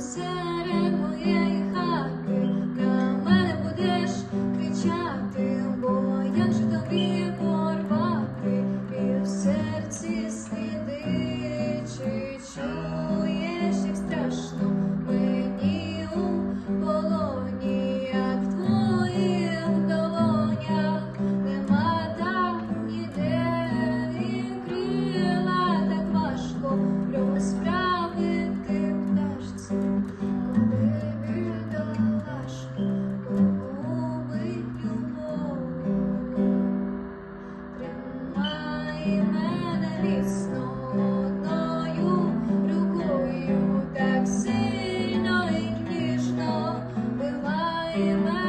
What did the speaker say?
yourself. Ліснотою рукою так сильно і ніжно биває.